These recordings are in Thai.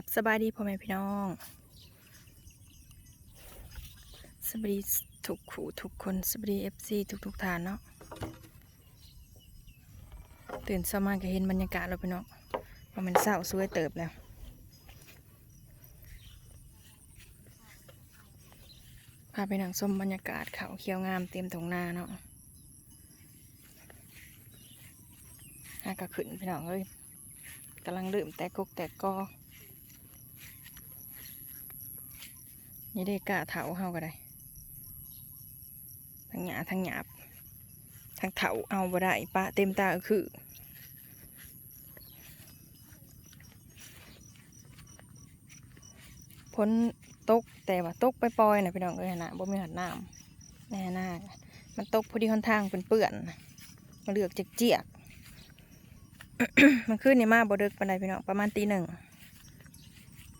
ครับสบายดีพ่อแม่พี่น้องสบายดีทุกขู่ทุกคนสบายดีเอฟซีทุกทุกๆท่านเนาะตื่นสมาก็เห็นบรรยากาศแล้วพี่น้องว่ามันเศร้าสวยเติบแล้วพาไปนั่งชมบรรยากาศเขาเขียวงามเต็มตรงนาเนาะอากาขึ้นพี่น้องเอ้ยกำลังเริ่มแตกกกแตกกอ นี่ได้กะเถาเฮาก็ได้ ทั้งหยาทั้งหยาบ ทั้งเถาเอาบ่ได้ปะเต็มตาคือพ้นตกแต่ว่าตกไปปอยนะพี่น้องเอ้ยนะบ่มีหัดน้ำแน่นามันตกพอดีค่อนทางเป็นเปื่อนมันเลือกเจียกมันขึ้นนี่มาบ่เดึกปานใดพี่น้องประมาณตีหนึ่ง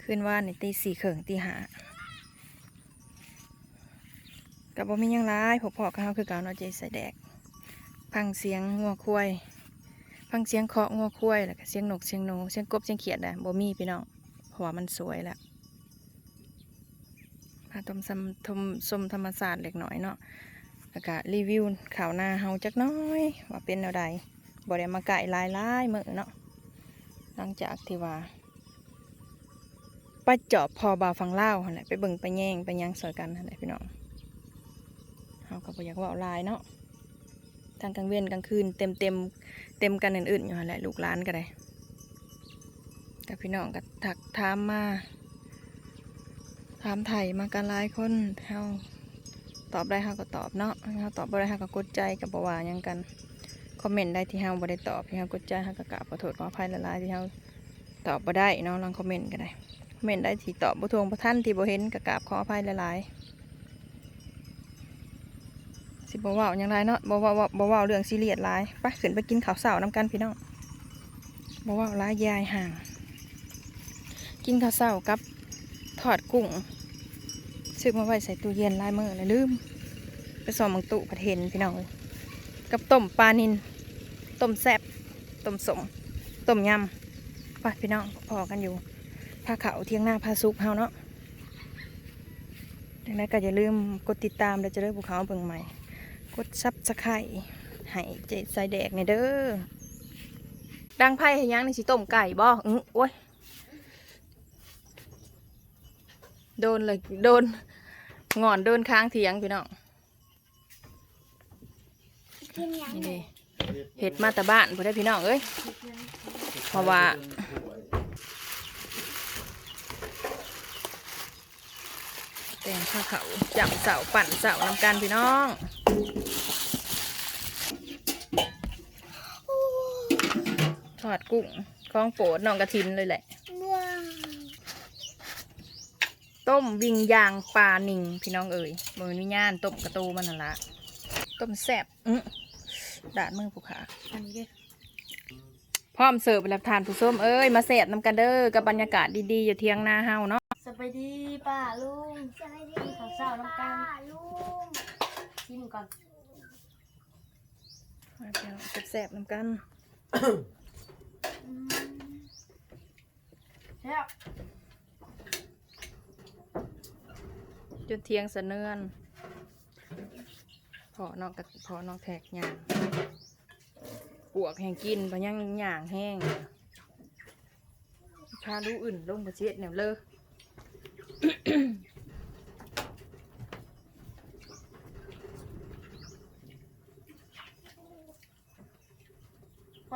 ขึ้นว่าในตีสี่เขิงตีห้า กับบ่มียังร้ายพวกพ่อกับเฮาคือเก่าเนาะเจใส่แดกฟังเสียงงัวควายฟังเสียงเคาะงัวควายแล้วก็เสียงนกเสียงหนูเสียงกบเสียงเขียดอะบ่มีพี่น้องเพราะว่ามันสวยแล้วพาชมสมทมชมธรรมศาสตร์เล็กน้อยเนาะแล้วก็รีวิวข่าวหน้าเฮาจักน้อย ว่าเป็นแนวใดบ่ได้มาไก่ลายลายมือเนาะหลังจากที่ว่าไปเจอบพอบาวฟังเล่าวหั่นแหละไปเบิ่งไปแย่งไปยังสอยกันนั่นแหละพี่น้องาก็บ่อยากว่าหลายเนาะทางกลางเวียนกลางคืนเต็มเต็มเต็มกันอื่นๆอยู่แหละลูกหลานก็ได้แต่พี่น้องก็ถักถามมาถามไถ่มากันหลายคนเฮาตอบได้เฮาก็ตอบเนาะเฮาตอบบ่ได้เฮาก็กดใจกับบ่ว่าหยังกันคอมเมนต์ได้ที่เฮาบ่ได้ตอบที่เฮากดใจเฮาก็กราบขอโทษขออภัยหลายๆที่เฮาตอบบ่ได้เนาะลองคอมเมนต์ก็ได้คอมเมนต์ได้ที่ตอบบ่ทวงบ่ทันที่บ่เห็นก็กราบขออภัยหลายๆ สิบ่เว้าหยังไรเนาะบ่เว้าบ่บ่เว้าเรื่องซีเรียสหลายไปขึ้นไปกินข้าวเช้านํกันพี่น้องบ่เว้าหลายยายห่าง กินข้าวเช้ากับทอดกุ้งซื้อมาไว้ใส่ตู้เย็นหลายมื้อแล้วลืม ไปสอมมังตุผัดเห็นพี่น้องกับต้มปลานินต้มแซ่บต้มสมต้มยำไปพี่น้องพอกันอยู่พาเขาเที่ยงหน้าพาซุปเฮาเนาะดังนั้นก็อย่าลืมกดติดตามเดี๋ยวจะได้ภูเขาเบิ่งใหม่ กดซับสไครต์ให้เจใส่แดกในเด้อดังไพ่ให้ยังในสิต้มไก่บ่อื้อโอ้ยโดนเลยโดนงอนโดนค้างเถียงพี่น้องกินยังนี่เด้เห็ดมาแต่บ้านพอได้พี่น้องเอ้ยเพราะว่าแต่งข้าวเขาจับเสาปั่นเสานำกันพี่น้อง ทอดกุ้งของโปรดน้องกระทินเลยแหละ ว้าวต้มวิงยางปลาหนิงพี่น้องเอ๋ยมือวิญญาณต้มกระตูมันนั่นละต้มแซ่บอื้อดาดมือผู้ขาอันนี้ด้วยพร้อมเสิร์ฟแล้วทานผู้ส้มเอ้ยมาแซ่บนำกันเด้อกับบรรยากาศดีๆอยู่เทียงนาเฮาเนาะสบายดีป้าลุงสบายดีข้าวเช้าน้ำกันป้าลุง ชิมก่อนมาพี่น้องแซ่บๆนำกันแซ่บจนเทียงสะเนือนพอนอกกะพอนอกแทกย่างปวกแห้งกินปะยังย่างแห้งพาลูกอื่นลงประเจ็ดเนี่ยเลย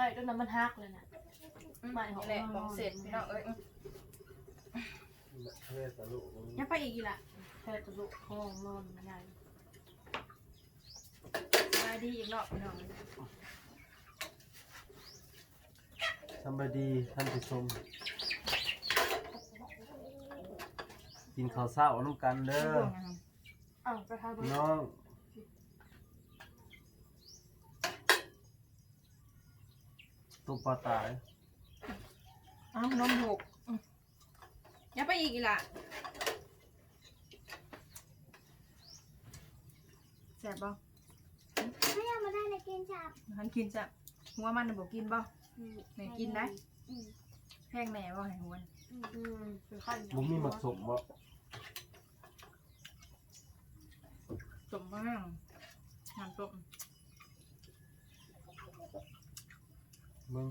ไฟจนน้ำมันฮักเลยนะไม่นี่แหละบอกเสร็จพี่น้องเอ้ยยังไปอีกอีละแค่ตะลุห้องนอนไม่ได้มาดีอีกรอบพี่น้องสบายดีท่านผู้ชมกินข้าวเช้าน้ำกันเด้อน้อง ตุ๊ปลาตายอ้าวนมหกอืมอย่าไปอีกอีกละแซ่บบ่ไม่เอามาได้เลยกินจับหันกินจ้ะหัวมันน่ะบอกกินบ่แม่กินได้อืมแพงแม่บ่ให้หัวน่ะแอืมคือขั้นบุ้มีหมักสมบ่สมบ้างน้ำต้ม มึง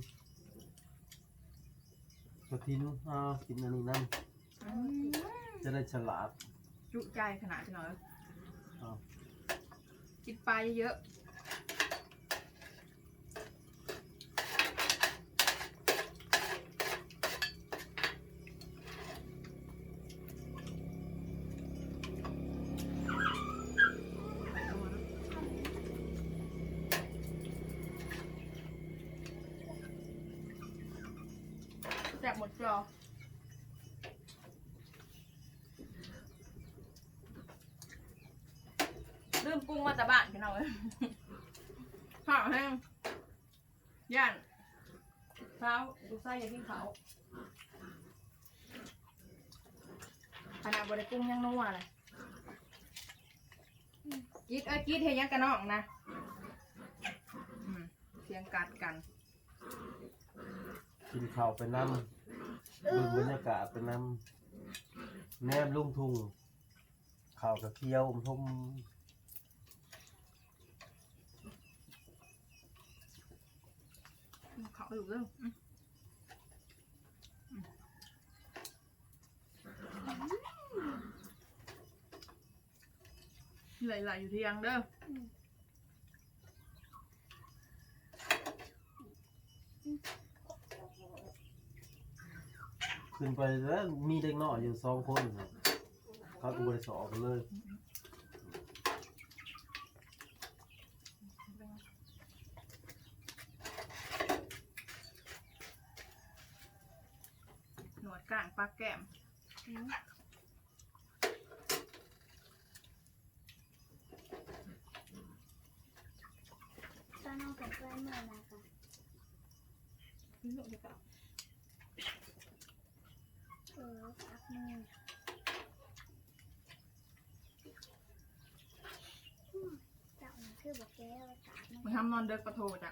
กระทินอ่ากินอันนี้นั่นจะได้ฉลาด จุใจขนาดนี้หน่อยอ้าว กินปลาเยอะๆ แจกหมดจอลืมปรุงมาจากบ้านพี่น้องเอ้ยข้าวแห้งย่านเช้าลูกไส้อยากกินเขาวขนาดบริปรุงยังนัวเลยกิดเอ้ยกิดเฮียยังกันน้องนะอืมเสียงกัดกัน กินข้าวไปน้ำเบิ่งบรรยากาศไปน้ำแนมลุ่งทุ่งข้าวกระเคียวอมทุ่มเขาอยู่เรื่องไหลๆอยู่ที่ยังเด้อ ขึ้นไปแล้วมีเด็กน้อยอยู่สองคนน่ะเขาตัวบริสอบกันเลยหนวดกลางปลาแก้มตอนน้องเป็นเพื่อนเมื่อนะคะ นี่ลูกจะเปล่าเออพักมืออืมจับมัน คือบอกแก้วกาดมันมึงทำนอนเด็กปะโทจ้ะ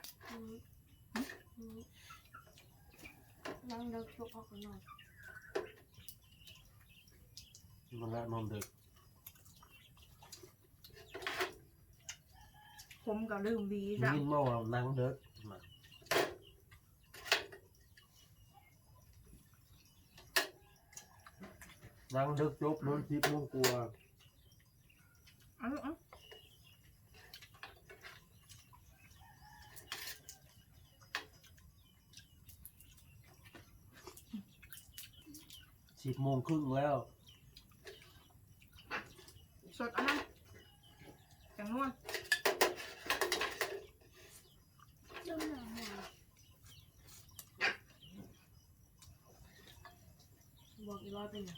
นั่งเดินชุกออกกันหน่อยมันละนอนดึกผมก็ลืมวีมีจ้ะยินมาว่านั่งเด็กน่ะนั่งเด็กจบนอนทิพย์มงกลัวเอาลูกเอา สิบ โมงครึ่งแล้วสดเอะนะจังนวลจุ่มหน่อยหน่อยบอกอีกรอยเป็นไง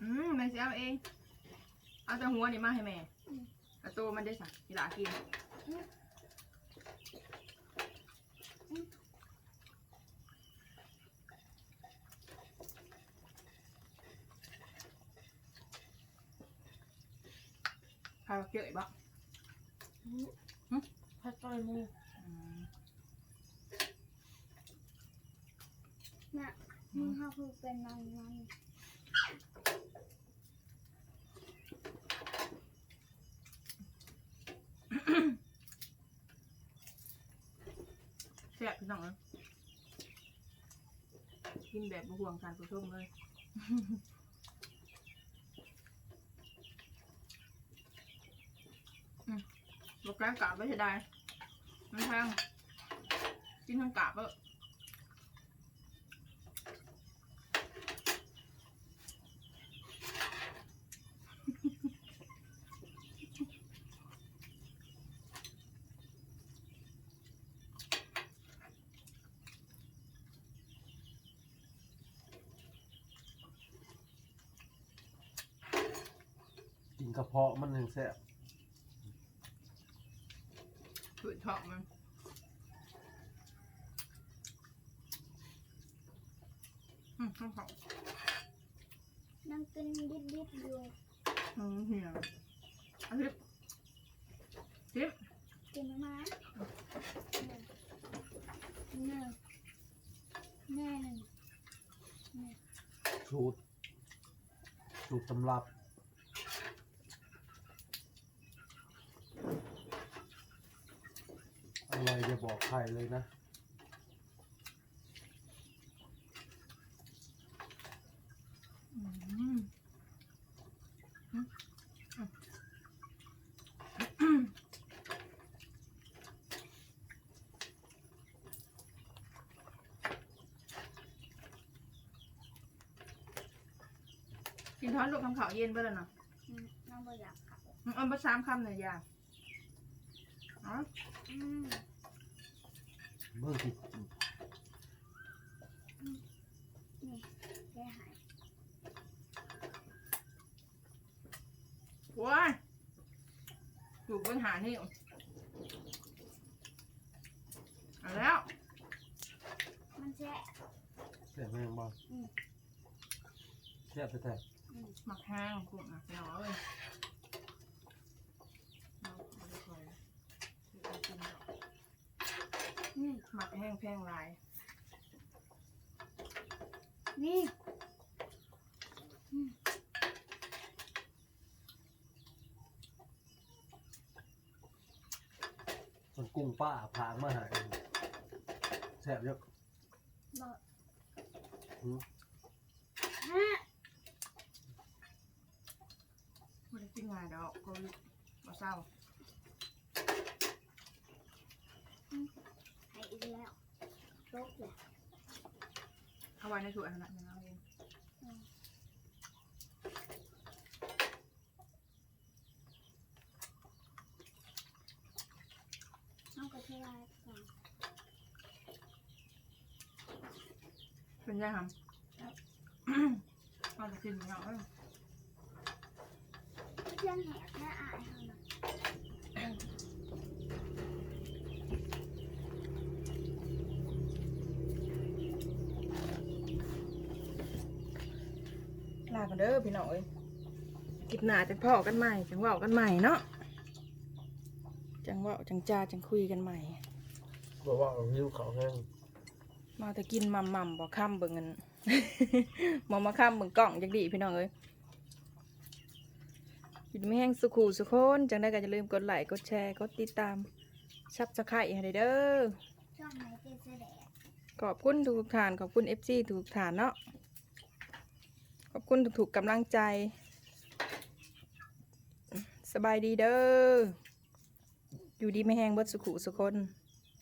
อืมแม่สิเอาเอง เอาแต่หัวนี่มาให้แม่ กระโตมันได้สั่งกีฬากินใครเอาเกลืออีกบ้างพัดต้อยมูอืมน่ะมึงเขาคือเป็นนอนนอน แซ่บพี่น้องเอ้ยกินแบบบ่ห่วงการผู้ชมเลยอืมบอกแล้วกาบไม่ใช่ได้มันแพงกินทั้งกาบเออ กินกระเพาะมันยังแซ่บผืนทองมันอืมทั้งสองนั่งกินดิบดิบๆอยู่อืมเหี่ยวอเอาทิปทิปกินมาหนึ่งหนึ่งแม่หนึ่งสูตรสูตรตำรับ อะไรจะบอกใครเลยนะอืมกินท้อนลูกคำขาวเย็นไปแล้วเนาะอืมน้องบ่อยากขับอืมเอาไปสามคำหน่อยยาอ๋อ อืม เมื่อที่นี่ได้หายโว้ยถูกปัญหานี่เอาแล้ว มันแช่แซ่บแม่งบ้างอืมแซ่บไปแต่อืมหมักแห้งกุ้งอะพี่น้องเอ้ยเอาเอาไปก่อนเดี๋ยวไปกินดอก นี่หมักแห้งแพงหลาย นี่ส่วนกุ้งป้าพางมาใหายแซ่บเยอะบ่หืมฮะไม่ได้กินงานดอกก็มาเศร้า หายอีกแล้วลบ เลยเอาไว้ในถ้วยนั่นแหละเดี๋ยวเอาเองน้องก็เท่าไรก่อนเป็นยังครับเอาจะกินเนาะเอ้ยเพื่อนแหกแค่อายเขานะ ลา กันเด้อพี่น้องเอ้ยคลิปหน้าจังพ่อกันใหม่ จังเว่ากันใหม่เนาะ จังเว่าจังจ้าจังคุยกันใหม่ บอกว่าหิวเขาวแห้งมาแต่กินมัมมัมบ่ค้ำเบิ่งเงินมองมาค้ำเบิ่งกล่องจังดีพี่น้องเอ้ยกินไม่แห้งสุขูสุขคนจังได้ก็จะลืมกดไลค์กดแชร์กดติดตามซับสไครต์ให้ได้เด้อช่องไหนเจเสดงขอบคุณทุกๆท่านขอบคุณ FC ทุกๆท่านเนาะ ขอบคุณทุกๆกำลังใจ สบายดีเด้อ อยู่ดีไม่แห้งเบิดสุขุสุคน